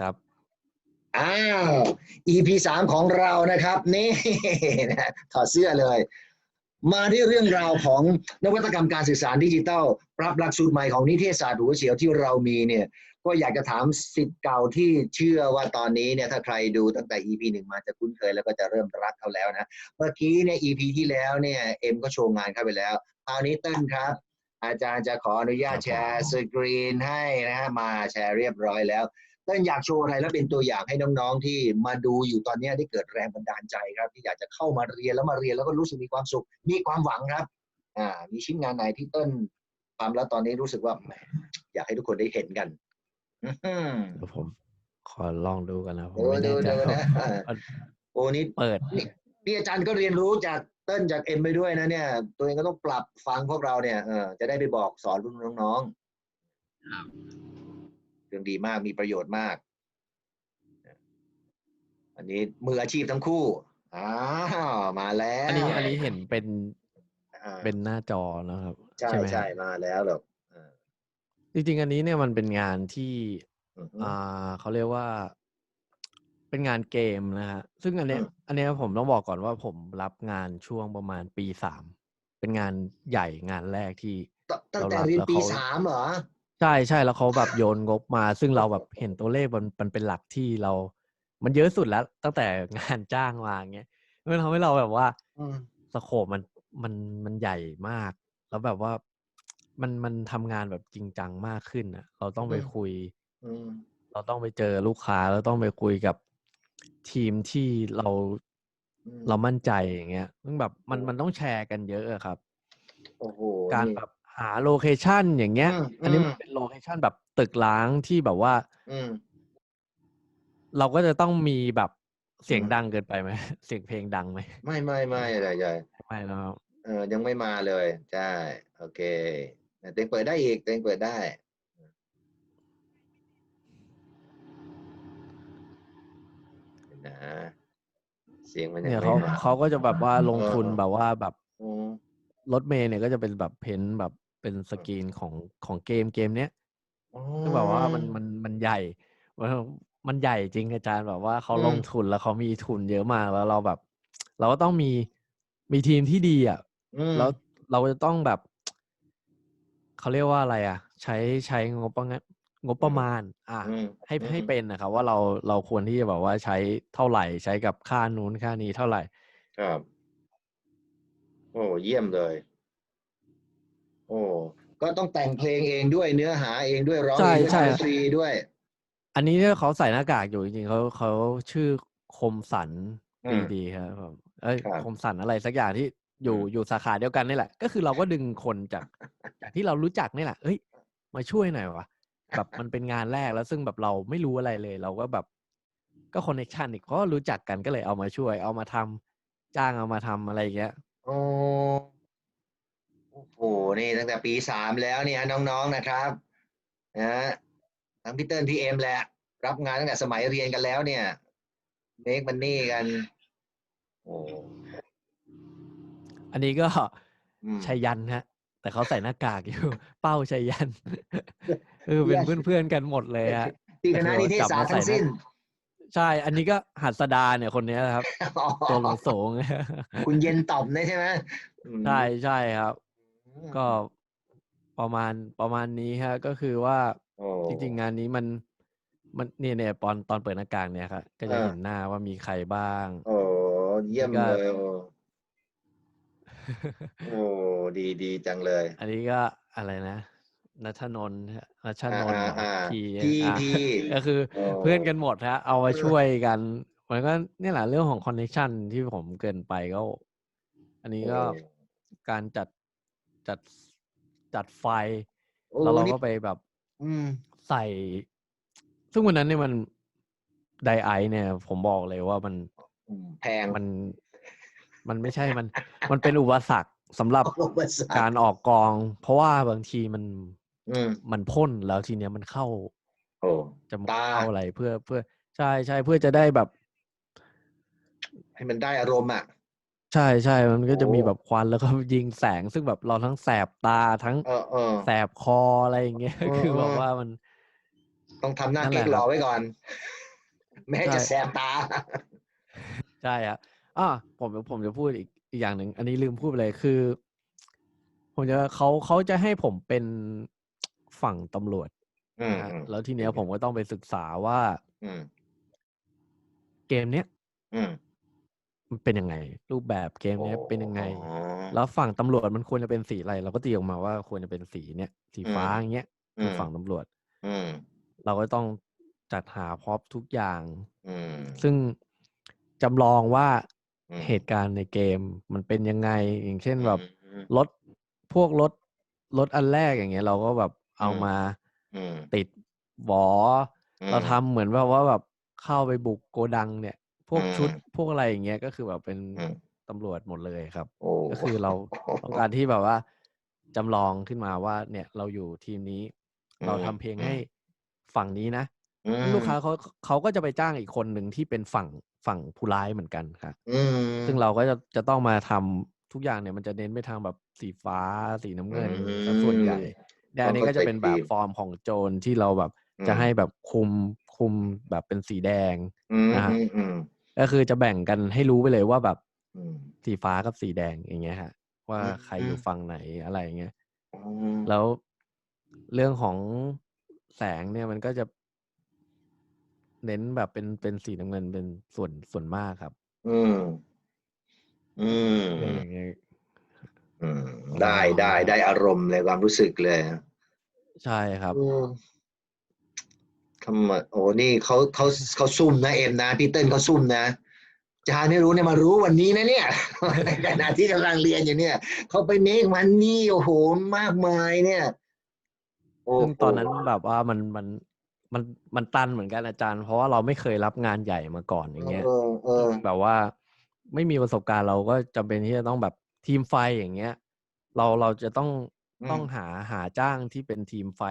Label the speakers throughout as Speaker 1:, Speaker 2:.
Speaker 1: ครับ
Speaker 2: อ้าว EP สามของเรานะครับ นี่นะถอดเสื้อเลย มาที่เรื่องราวของนวัตกรรมการสื่อสารดิจิทัล ปรับหลักสูตรใหม่ของนิเทศศาสตร์หัวเฉียวที่เรามีเนี่ย ก็อยากจะถามสิทธิ์เก่าที่เชื่อว่าตอนนี้เนี่ยถ้าใครดูตั้งแต่ EP หนึ่งมาจะคุ้นเคยแล้วก็จะเริ่มรักเขาแล้วนะ เมื่อกี้เนี่ย EP ที่แล้วเนี่ยเอ็มก็โชว์งานเข้าไปแล้วคราวนี้เต้นครับอาจารย์จะขออนุญาตแชร์สกรีนให้นะฮะมาแชร์เรียบร้อยแล้ว เต้นอยากโชว์อะไรแล้วเป็นตัวอย่างให้น้องๆที่มาดูอยู่ตอนนี้ได้เกิดแรงบันดาลใจครับ ที่อยากจะเข้ามาเรียนแล้วมาเรียนแล้วก็รู้สึกมีความสุข มีความหวังครับอ่ามีชิ้นงานไหนที่เต้นทำแล้วตอนนี้รู้สึกว่าแหมอยากให้ทุกคนได้เห็นกันอื้อหือ
Speaker 1: เดี๋ยวผม ขอลองดูกันนะผม
Speaker 2: ดู
Speaker 1: ไม่
Speaker 2: ดู
Speaker 1: แน่ใจ
Speaker 2: ดู
Speaker 1: ว่า
Speaker 2: นะอ่า
Speaker 1: มัน
Speaker 2: โอ้นี่
Speaker 1: เปิด
Speaker 2: นี่นี่อาจารย์ก็เรียนรู้จากเต้นจากเอ็มไปด้วยนะเนี่ย ตัวเองก็ต้องปรับฟังพวกเราเนี่ยเออจะได้ไปบอกสอนรุ่นน้องๆเรื่ องดีมากมีประโยชน์มาก อันนี้มืออาชีพทั้งคู่อ้าวมาแล้ว
Speaker 1: อันนี้อันนี้เห็นเป็น
Speaker 2: อ่า
Speaker 1: เป็นหน้าจอนะครับ
Speaker 2: ใช่
Speaker 1: ไหม
Speaker 2: ใช่มาแล้วหรอกอ่า
Speaker 1: จริงๆ อันนี้เนี่ยมันเป็นงานที่
Speaker 2: อือฮึ
Speaker 1: อ่าเขาเรียกว่า เป็นงานเกมนะฮะซึ่งอันเนี้ย
Speaker 2: อืม
Speaker 1: อันเนี้ยผมต้องบอกก่อนว่าผมรับงานช่วงประมาณปีสามเป็นงานใหญ่งานแรกที่
Speaker 2: ตตั้ง
Speaker 1: เรา
Speaker 2: แต่
Speaker 1: รับ
Speaker 2: เรียน
Speaker 1: แล้ว
Speaker 2: ปี
Speaker 1: เขา
Speaker 2: สามเหรอ
Speaker 1: ใช่ใช่แล้วเขาแบบโยนงบมา ซึ่งเราแบบเห็นตัวเลขมันมันเป็นหลักที่เรา มันเยอะสุดแล้ว ตั้งแต่งานจ้างมาอย่างเงี้ยมันทำให้เราแบบว่า
Speaker 2: อืม
Speaker 1: สโคปมันมันมันใหญ่มาก แล้วแบบว่ามันมันทำงานแบบจริงจังมากขึ้นอะ เราต้องไปคุย
Speaker 2: อืม
Speaker 1: เราต้องไปเจอลูกค้าเราต้องไปคุยกับทีมที่เรา
Speaker 2: อืม
Speaker 1: เรามั่นใจอย่างเงี้ยซึ่งแบบมัน
Speaker 2: โอ้
Speaker 1: มันต้องแชร์กันเยอะอะครับ
Speaker 2: โอ้โห
Speaker 1: การ
Speaker 2: นี่
Speaker 1: แบบ หาโลเคชันอย่างเงี้ย
Speaker 2: อืม
Speaker 1: อันนี้
Speaker 2: อืม
Speaker 1: มันเป็นโลเคชันแบบตึกล้างที่แบบว่า
Speaker 2: อืม
Speaker 1: เราก็จะต้องมีแบบเสียง
Speaker 2: อืม
Speaker 1: ดังเกินไปไหมเสียงเพลงดังไหม
Speaker 2: ไม่ไม่ไม่อะไรใหญ่
Speaker 1: ไม่แล้วครับ
Speaker 2: เออยังไม่มาเลยใช่โอเคแต่เต็งเปิดได้อีกเต็งเปิดได้นะเสียงมันยัง
Speaker 1: เนี่ย
Speaker 2: ไม่
Speaker 1: เขา
Speaker 2: มา
Speaker 1: เขาก็จะแบบว่าลงทุน
Speaker 2: เออ
Speaker 1: แบบว่าแบบ
Speaker 2: อืม
Speaker 1: รถเมย์เนี่ยก็จะเป็นแบบเพ้นท์แบบ เป็นสกรีนของของเกมเกมเนี้ย
Speaker 2: อ๋อ
Speaker 1: ซึ่งแบบว่ามันมันมันใหญ่มันมันใหญ่จริงอาจารย์แบบว่าเขา
Speaker 2: อืม
Speaker 1: ลงทุนแล้วเขามีทุนเยอะมากแล้วเราแบบ เราก็ต้องมีมีทีมที่ดีอะ
Speaker 2: อืม
Speaker 1: แล้วเราจะต้องแบบเขาเรียกว่าอะไรอะ ใช้ใช้งบประมาณงบประมาณ อะ
Speaker 2: อืม
Speaker 1: ให้
Speaker 2: อืม
Speaker 1: ให้เป็นนะครับว่าเราเราควรที่จะแบบว่าใช้เท่าไหร่ใช้กับค่านู้นค่านี้เท่าไหร่
Speaker 2: ครับ โอ้เยี่ยมเลยโอ้ ก็ต้องแต่งเพลงเองด้วยเนื้อหาเองด้วยร้อง
Speaker 1: ใช่
Speaker 2: เองด้วย
Speaker 1: ใช่
Speaker 2: ดนตรีด้วย
Speaker 1: อันนี้เนี่ยเขาใส่หน้ากากอยู่จริงๆเขาเขาชื่อคมสัน
Speaker 2: อื
Speaker 1: ดี
Speaker 2: ม
Speaker 1: ดีครับผมเอ้ย
Speaker 2: ครับ
Speaker 1: คมสันอะไรสักอย่างที่อยู่
Speaker 2: อืม
Speaker 1: อยู่สาขาเดียวกันนี่แหละ ก็คือเราก็ดึงคนจากจากที่เรารู้จักนี่แหละเอ้ย มาช่วยหน่อยวะแบบมันเป็นงานแรกแล้วซึ่งแบบเราไม่รู้อะไรเลย เราก็แบบก็คอนเนคชันอีกเพราะว่ารู้จักกันก็เลยเอามาช่วย เอามาทำจ้างเอามาทำอะไรอย่างเงี้ย
Speaker 2: โอ้โอ้โห นี่ตั้งแต่ปีสามแล้วเนี่ยน้องๆนะครับนะฮะทั้งพี่เติ้ลพี่เอ็มแหละรับงานตั้งแต่สมัยเรียนกันแล้วเนี่ยเมคมันนี่กัน โอ้
Speaker 1: อันนี้ก็
Speaker 2: อืม
Speaker 1: ชัยยันฮะ แต่เขาใส่หน้ากากอยู่ เป้าชัยยันเออเป็น
Speaker 2: Yes
Speaker 1: เพื่อนๆกันหมดเลยฮะ
Speaker 2: ที่คณะนิเทศศาสตร์ทั้งสิ้น
Speaker 1: ใช่ อันนี้ก็หัสดาเนี่ยคนเนี้ยนะครับตัวลงสูง
Speaker 2: คุณเย็นตอบนะใช่ไหมอืม
Speaker 1: ใช่ใช่ครับ
Speaker 2: อื ม
Speaker 1: ก็ประมาณประมาณนี้ฮะ ก็คือว่า
Speaker 2: โอ้
Speaker 1: จริง ๆ งานนี้มันมันเนี่ยเนี่ยตอนตอนเปิดหน้ากากเนี่ยครับก็จะ
Speaker 2: อ่า
Speaker 1: เห็นหน้าว่ามีใครบ้าง
Speaker 2: โอ้เยี่ยม
Speaker 1: ก็
Speaker 2: เลย โอ้ โอ้ดีดีจังเลย
Speaker 1: อันนี้ก็อะไรนะนัทนนท์ฮะนัชนนท์
Speaker 2: อ่าอ่า
Speaker 1: ที
Speaker 2: ที
Speaker 1: อะ
Speaker 2: ที
Speaker 1: ก็คือ
Speaker 2: โอ้
Speaker 1: เพื่อนกันหมดฮะ เอามา
Speaker 2: เออ
Speaker 1: ช่วยกัน มันก็เนี่ยแหละเรื่องของคอนเนคชันที่ผมเกินไปก็ อันนี้ก็
Speaker 2: โอ้
Speaker 1: การจัด จัดจัดไฟ
Speaker 2: โอ้
Speaker 1: แล้วเรา
Speaker 2: นี่
Speaker 1: ก็ไปแบบ
Speaker 2: อืม
Speaker 1: ใส่ ซึ่งวันนั้นเนี่ยมันไดไอเนี่ย ผมบอกเลยว่ามัน
Speaker 2: อืมแพง
Speaker 1: มัน มันไม่ใช่มัน มันเป็นอุปสรรคสำหรับ
Speaker 2: โอ้ภาษา
Speaker 1: การออกกอง เพราะว่าบางทีมัน
Speaker 2: อืม
Speaker 1: มันพ่นแล้วทีเนี้ยมันเข้า
Speaker 2: โอ้
Speaker 1: จมูก
Speaker 2: ตา
Speaker 1: เข้าอะไรเพื่อเพื่อ ใช่ใช่เพื่อจะได้แบบ
Speaker 2: ให้มันได้อารมณ์อะ
Speaker 1: ใช่ใช่มันก็จะมี
Speaker 2: โอ้
Speaker 1: แบบควันแล้วก็ยิงแสงซึ่งแบบเราทั้งแสบตาทั้ง
Speaker 2: เออเออ
Speaker 1: แสบคออะไรอย่างเงี้ย
Speaker 2: เออ
Speaker 1: คือแบบ
Speaker 2: เออ
Speaker 1: ว่ามัน
Speaker 2: ต้องทำหน้า
Speaker 1: นั่นแห
Speaker 2: เก๊
Speaker 1: ละ
Speaker 2: ก
Speaker 1: ค
Speaker 2: ร
Speaker 1: รับ
Speaker 2: อไว้ก่อน แม้จะ
Speaker 1: ใช่
Speaker 2: แสบตา
Speaker 1: ใช่ครับอ่าผมผมจะพูดอีกอีกอย่างหนึ่ง อันนี้ลืมพูดไปเลยคือ ผมจะเขาเขาจะให้ผมเป็นฝั่งตำรวจ
Speaker 2: อืม
Speaker 1: นะฮะ
Speaker 2: อืม
Speaker 1: แล้วทีเนี้ยผมก็ต้องไปศึกษาว่า
Speaker 2: อืม
Speaker 1: เกมเนี้ย
Speaker 2: อืม
Speaker 1: มันเป็นยังไง รูปแบบเกมเนี้ยเป็นยังไง
Speaker 2: อ๋อ
Speaker 1: แล้วฝั่งตำรวจมันควรจะเป็นสีอะไร เราก็ตีออกมาว่าควรจะเป็นสีเนี้ยสีฟ้า
Speaker 2: อืม
Speaker 1: อย่างเงี้ย
Speaker 2: อื
Speaker 1: คือ
Speaker 2: ม
Speaker 1: ฝั่งตำรวจ
Speaker 2: อืม
Speaker 1: เราก็ต้องจัดหาพร็อพทุกอย่าง
Speaker 2: อืม
Speaker 1: ซึ่งจำลองว่า
Speaker 2: อืม
Speaker 1: เหตุการณ์ในเกมมันเป็นยังไง อย่างเช่นแบบ
Speaker 2: อืม
Speaker 1: รถพวกรถรถอันแรกอย่างเงี้ย เราก็แบบเอา
Speaker 2: อืม
Speaker 1: มา
Speaker 2: อืม
Speaker 1: ติดหวอ
Speaker 2: อืม
Speaker 1: เราทำเหมือนแบบว่าแบบเข้าไปบุกโกดังเนี่ย พวก
Speaker 2: อืม
Speaker 1: ชุดพวกอะไรอย่างเงี้ยก็คือแบบเป็น
Speaker 2: อืม
Speaker 1: ตำรวจหมดเลยครับ
Speaker 2: โอ้
Speaker 1: ก็คือเราต้องการที่แบบว่าจำลองขึ้นมาว่า เนี่ยเราอยู่ทีมนี้ เราทำเพลงให้ฝั่งนี้นะ
Speaker 2: อืม
Speaker 1: ลูกค้าเขาเขาก็จะไปจ้างอีกคนหนึ่งที่เป็นฝั่งฝั่งผู้ร้ายเหมือนกันครับ
Speaker 2: อืม
Speaker 1: ซึ่งเราก็จะจะต้องมาทำทุกอย่างเนี่ยมันจะเน้นไปทางแบบสีฟ้าสีน้ำเงิน
Speaker 2: อืม
Speaker 1: ซะส่วนใหญ่แต่อันนี้ก็จะเป็นแบบ
Speaker 2: Perspective
Speaker 1: ฟอร์มของโจรที่เราแบบ
Speaker 2: อืม
Speaker 1: จะให้แบบคุมคุมแบบเป็นสีแดง
Speaker 2: อืม
Speaker 1: นะฮะ
Speaker 2: อืมอืม
Speaker 1: ก็คือจะแบ่งกันให้รู้ไปเลยว่าแบบ
Speaker 2: อืม
Speaker 1: สีฟ้ากับสีแดงอย่างเงี้ยฮะ ว่า
Speaker 2: อืม
Speaker 1: ใครอยู่ฝั่งไหนอะไรอย่างเงี้ย
Speaker 2: อืม
Speaker 1: แล้วเรื่องของแสงเนี่ยมันก็จะ เน้นแบบเป็นเป็นสีน้ำเงินเป็นส่วนส่วนมากครับ
Speaker 2: อืม อืม
Speaker 1: อะไรอย่างเงี้ย
Speaker 2: อืมได้ได้ได้อารมณ์เลยความรู้สึกเลย
Speaker 1: ใช่ครับ
Speaker 2: โอ้ ทำไมโอ้นี่เขาเขาเขาซุ่มนะเอ็มนะพี่เติ้ลเขาซุ่มนะจาไม่รู้เนี่ยมารู้วันนี้นะเนี่ยในขณะที่กำลังเรียนอยู่เนี่ยเขาไปเมคมันนี่โอ้โหมากมายเนี่ยโอ้
Speaker 1: ซึ่ง
Speaker 2: โห
Speaker 1: ตอนนั้นแบบว่ามันมันมันมันตันเหมือนกันอาจารย์ เพราะว่าเราไม่เคยรับงานใหญ่มาก่อนอย่างเงี้ย
Speaker 2: เออเออ
Speaker 1: แบบว่าไม่มีประสบการณ์เราก็จำเป็นที่จะต้องแบบทีมไฟอย่างเงี้ย เราเราจะต้อง
Speaker 2: อืม
Speaker 1: ต้องหาหาจ้างที่เป็นทีมไฟ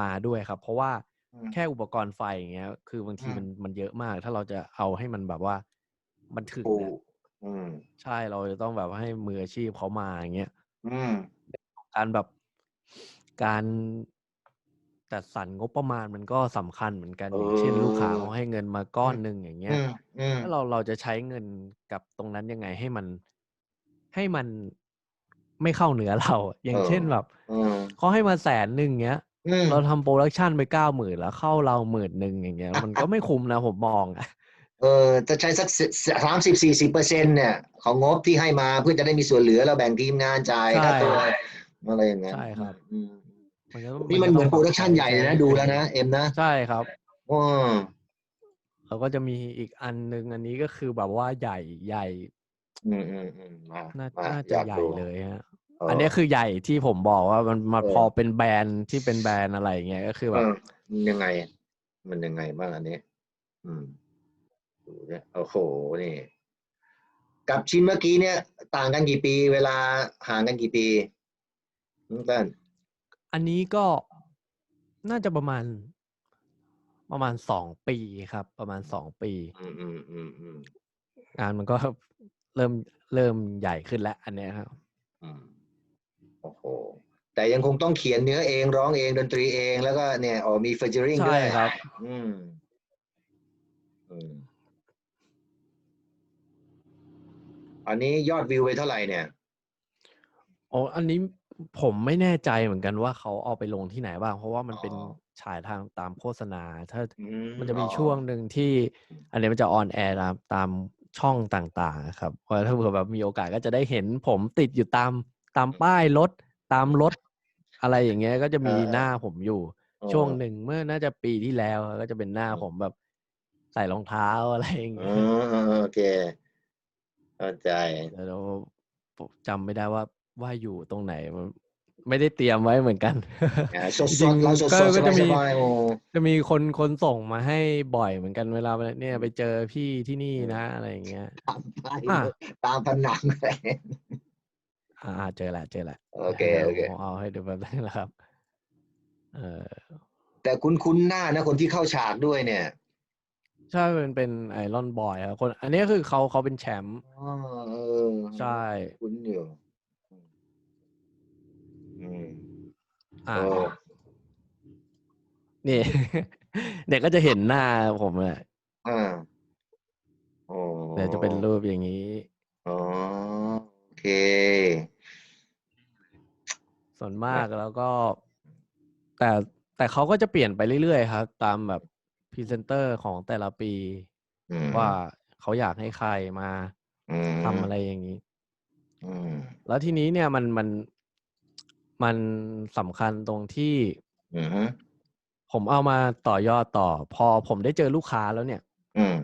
Speaker 1: มาด้วยครับ เพราะว่า
Speaker 2: อืม
Speaker 1: แค่อุปกรณ์ไฟอย่างเงี้ย คือบางที
Speaker 2: อืม
Speaker 1: มันมันเยอะมาก ถ้าเราจะเอาให้มันแบบว่ามันถึง
Speaker 2: โอ้
Speaker 1: อะ
Speaker 2: อืม
Speaker 1: ใช่เราจะต้องแบบให้มืออาชีพเขามาอย่างเงี้ย
Speaker 2: อืม
Speaker 1: การแบบการจัดสรรงบประมาณมันก็สำคัญเหมือนกันอย่างเช่นลูกค้าเขาให้เงินมาก้อนหนึ่งอย่างเงี้
Speaker 2: อื
Speaker 1: ย
Speaker 2: มอืม
Speaker 1: แล้วเราเราจะใช้เงินกับตรงนั้นยังไงให้มันให้มันไม่เข้าเนื้อเราอะอย่างเช่นแบบ
Speaker 2: อืม
Speaker 1: เขาให้มาแสนหนึ่งเงี้ย
Speaker 2: อืม
Speaker 1: เราทำโปรดักชันไปเก้าหมื่นแล้วเข้าเราหมื่นหนึ่งอย่างเงี้ย มันก็ไม่คุ้มนะผมมองอะ
Speaker 2: เออจะใช้สักสามสิบสี่สิบเปอร์เซ็นเนี่ยของงบที่ให้มาเพื่อจะได้มีส่วนเหลือเราแบ่งทีมงานจ่าย
Speaker 1: ใช่
Speaker 2: ค่าตัวอะไรอย่างเงี้ย
Speaker 1: ใช่ครับ
Speaker 2: อืม
Speaker 1: มันก็
Speaker 2: นี่มันเหมือน
Speaker 1: ก็
Speaker 2: โปร
Speaker 1: ต้ง
Speaker 2: ดักชันใหญ่เลยนะดูแล้วนะเอ็มนะ
Speaker 1: ใช่ครับ
Speaker 2: อ๋อ
Speaker 1: เราก็จะมีอีกอันหนึ่งอันนี้ก็คือแบบว่าใหญ่ใหญ่
Speaker 2: อืมอืมอืมมา
Speaker 1: น่า
Speaker 2: มา
Speaker 1: น่า
Speaker 2: อ
Speaker 1: จะ
Speaker 2: ยาก
Speaker 1: ใหญ่
Speaker 2: ดู
Speaker 1: เลยฮะ
Speaker 2: เออ
Speaker 1: อันนี้คือใหญ่ที่ผมบอกว่ามันมา
Speaker 2: เออ
Speaker 1: พอเป็นแบรนด์ที่เป็นแบรนด์อะไรเงี้ยก็คือ
Speaker 2: เอ
Speaker 1: แบบ
Speaker 2: อมันยังไง มันยังไงบ้างอันนี้ อืมดูเนี่ยโอ้โหนี่ กับชิ้นเมื่อกี้เนี่ย ต่างกันกี่ปี เวลาห่างกันกี่ปีน้องเต้น
Speaker 1: อันนี้ก็น่าจะประมาณ ประมาณสองปีครับ ประมาณสองปี
Speaker 2: อืมอืมอืมอืม
Speaker 1: งานมันก็เริ่มเริ่มใหญ่ขึ้นแล้ว อันเนี้ยครับ
Speaker 2: อืม โอ้โหแต่ยังคงต้องเขียนเนื้อเองร้องเองดนตรีเองแล้วก็เนี่ยอ๋อมีเฟอร์เจอริง
Speaker 1: ใช่
Speaker 2: ด้วย
Speaker 1: ครับ
Speaker 2: อืมอืมอันนี้ยอดวิวไปเท่าไหร่เนี่ย
Speaker 1: โอ้อันนี้ผมไม่แน่ใจเหมือนกันว่าเขาเอาไปลงที่ไหนบ้าง เพราะว่ามันเป็น
Speaker 2: อ๋อ
Speaker 1: ฉายทางตามโฆษณา ถ้า
Speaker 2: อื
Speaker 1: มันจะมี
Speaker 2: อ๋อ
Speaker 1: ช่วงหนึ่งที่ อันนี้มันจะออนแอร์ตามตามช่องต่างๆครับเพราะถ้าเผื่อแบบมีโอกาสก็จะได้เห็นผมติดอยู่ตาม ตามป้ายรถตามรถอะไรอย่างเงี้ย ก็จะมีหน้าผมอยู่ ช่วงหนึ่งเมื่อน่าจะปีที่แล้ว ก็จะเป็นหน้าผมแบบ ใส่รองเท้าอะไรอย่าง
Speaker 2: อ๋
Speaker 1: เงี้
Speaker 2: อยโอเคเข้าใจ
Speaker 1: แต่เราผมจำไม่ได้ว่าว่าอยู่ตรงไหนมันไม่ได้เตรียมไว้เหมือนกัน
Speaker 2: อ่าสด
Speaker 1: จริง
Speaker 2: ๆเราส
Speaker 1: ก็
Speaker 2: ดๆ
Speaker 1: ก็จะมี
Speaker 2: สบายๆโอ้
Speaker 1: จะมีคนคนส่งมาให้บ่อยเหมือนกันเวลาเนี่ยไปเจอพี่ที่นี่นะอะไรอย่างเงี้ย
Speaker 2: ตามไป
Speaker 1: อะ
Speaker 2: ตามผนังอะไร
Speaker 1: อ่าเจอละเจอละ
Speaker 2: โอเค
Speaker 1: ดี๋ยว
Speaker 2: โอเค
Speaker 1: ผมเอาให้ดูแบบนั้นนะครับ เออ
Speaker 2: แต่คุ้นคุ้นๆหน้านะคนที่เข้าฉากด้วยเนี่ย
Speaker 1: ใช่เป็นเป็นไอรอนบอยครับคน อันนี้คือเขาเขาเป็นแชมป์
Speaker 2: อ๋อเออ
Speaker 1: ใช่
Speaker 2: คุ้นอยู่อืม
Speaker 1: อ่า
Speaker 2: โอ้
Speaker 1: นี่ เดี๋ยวก็จะเห็นหน้าผมแหละ
Speaker 2: อ่าโอ้
Speaker 1: เดี๋ยวจะเป็นรูปอย่างนี้
Speaker 2: อ๋อโอเค
Speaker 1: ส่วนมากแล้วก็ แต่แต่เขาก็จะเปลี่ยนไปเรื่อยๆครับ ตามแบบพรีเซนเตอร์ของแต่ละปี
Speaker 2: อืม
Speaker 1: ว่าเขาอยากให้ใครมา
Speaker 2: อืม
Speaker 1: ทำอะไรอย่างนี้
Speaker 2: อืม
Speaker 1: แล้วทีนี้เนี่ยมันมันมันสำคัญตรงที่
Speaker 2: อืมฮึ
Speaker 1: ผมเอามาต่อยอดต่อ พอผมได้เจอลูกค้าแล้วเนี่ย
Speaker 2: อืม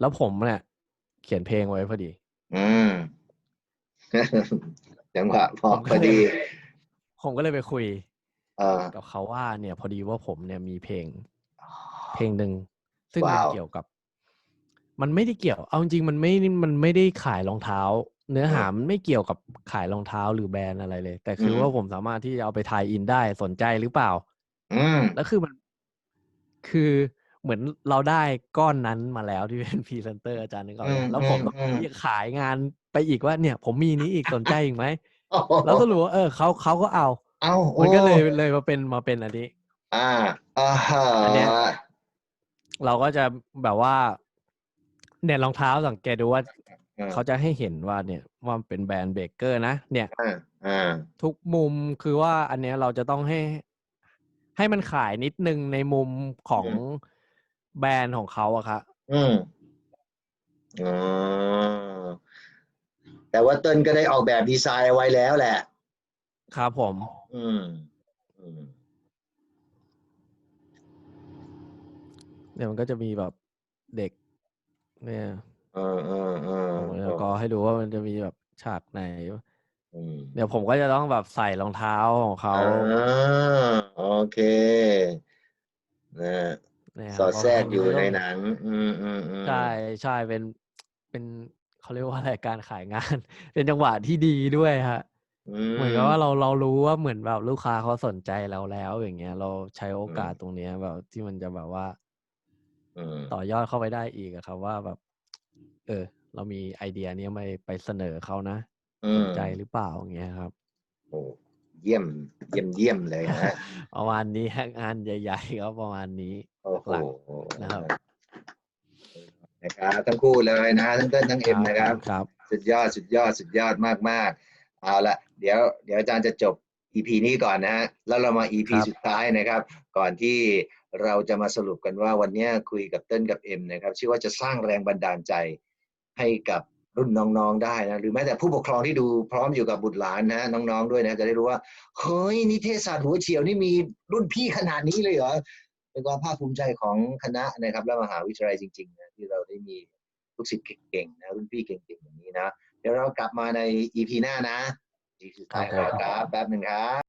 Speaker 1: แล้วผมเนี่ยเขียนเพลงไว้พอดี
Speaker 2: อืม จังหวะพอ
Speaker 1: ผมก็
Speaker 2: พอ
Speaker 1: เลย
Speaker 2: ดี
Speaker 1: ผมก็เลยไปคุย
Speaker 2: เออ
Speaker 1: กับเขาว่าเนี่ยพอดีว่าผมเนี่ยมีเพลง เพลงหนึ่งซึ่งมัน
Speaker 2: ว้าว
Speaker 1: เกี่ยวกับ มันไม่ได้เกี่ยว เอาจริงๆมันไม่มันไม่ได้ขายรองเท้า เนื้อหามันไม่เกี่ยวกับขายรองเท้าหรือแบรนด์อะไรเลย แต่คือว่าผมสามารถที่จะเอาไปทายอินได้สนใจหรือเปล่า
Speaker 2: อืม
Speaker 1: แล้วคือมันคือเหมือนเราได้ก้อนนั้นมาแล้วที่เป็นพรีเซนเตอร์อาจารย์นึกออกไหม
Speaker 2: อืม
Speaker 1: แล้วผมต้อง
Speaker 2: อืม
Speaker 1: ที่จะขายงาน ไปอีกว่าเนี่ย ผมมีนี้อีกสนใจอีกไหม
Speaker 2: โอ้โห
Speaker 1: แล้วสรุปว่าเออเขาเขาก็เอา
Speaker 2: เอาโอ้
Speaker 1: มันก็เลยเลยมาเป็นมาเป็นอันนี้
Speaker 2: อ่าอ่าฮะ
Speaker 1: อันเนี้ยเราก็จะแบบว่า เนี่ยรองเท้าสังเกตดูว่า
Speaker 2: อืม
Speaker 1: เขาจะให้เห็นว่าเนี่ยว่ามันเป็นแบรนด์เบเกอร์นะเนี่ย
Speaker 2: อ่าอ่า
Speaker 1: ทุกมุมคือว่าอันเนี้ยเราจะต้องให้ ให้มันขายนิดนึงในมุมของแบรนด์ของเขาอะครับ
Speaker 2: อืมอ๋อ แต่ว่าเติ้ลก็ได้ออกแบบดีไซน์เอาไว้แล้วแหละ
Speaker 1: ครับผม
Speaker 2: อืมอืม
Speaker 1: เนี่ยมันก็จะมีแบบเด็ก เนี่ย
Speaker 2: เออเออเออ
Speaker 1: ผมแล้วก็ให้ดูว่ามันจะมีแบบฉากไหน
Speaker 2: อืม
Speaker 1: เดี๋ยวผมก็จะต้องแบบใส่รองเท้าของเขา
Speaker 2: อ่าโอเคนะ
Speaker 1: เนี่ย
Speaker 2: สอดแทรกอยู่
Speaker 1: ก็
Speaker 2: ใน
Speaker 1: ต้อง
Speaker 2: หนังอืมอืมอืม
Speaker 1: ใช่ใช่เป็นเป็น เขาเรียกว่าอะไรการขายงาน เป็นจังหวะที่ดีด้วยฮะเหมือนกับว่าเราเรารู้ว่าเหมือนแบบลูกค้าเขาสนใจเราแล้ว อย่างเงี้ย เราใช้โอกาสตรงเนี้ยแบบที่มันจะแบบว่า
Speaker 2: อืม
Speaker 1: ต่อยอดเข้าไปได้อีกอะครับ ว่าแบบ เออ เรามีไอเดียเนี้ยไปไปเสนอเขานะ
Speaker 2: อื
Speaker 1: ส
Speaker 2: ม
Speaker 1: นใจหรือเปล่าอย่างเงี้ยครับ
Speaker 2: โอ้เยี่ยม เยี่ยมเยี่ยมเลยนะฮะ
Speaker 1: ประมาณนี้ฮะงานใหญ่ ๆ ก็ประมาณนี้
Speaker 2: โอ้โห
Speaker 1: หลักนะครับ
Speaker 2: นะครับทั้งคู่เลยนะทั้งเต้นทั้งเอ็มนะครับ
Speaker 1: ครับ
Speaker 2: สุดยอดสุดยอดสุดยอดมากมากๆเอาละเดี๋ยวเดี๋ยวอาจารย์จะจบ EP นี้ก่อนนะฮะแล้วเรามา EP
Speaker 1: ครับ
Speaker 2: สุดท้ายนะครับ ก่อนที่เราจะมาสรุปกันว่าวันนี้คุยกับเต้นกับเอ็มนะครับชื่อว่าจะสร้างแรงบันดาลใจให้กับรุ่นน้องๆได้นะหรือแม้แต่ผู้ปกครองที่ดูพร้อมอยู่กับบุตรหลานนะน้องๆด้วยนะจะได้รู้ว่าเฮ้ยนิเทศศาสตร์หัวเฉียวนี่มีรุ่นพี่ขนาดนี้เลยเหรอ เป็นความภาคภูมิใจของคณะนะครับและมหาวิทยาลัยจริงๆนะที่เราได้มีลูกศิษย์เก่งๆนะรุ่นพี่เก่งๆอย่างนี้นะ เดี๋ยวเรากลับมาใน EP หน้านะ EP สุดท้ายขอครับแป๊บหนึ่งครับ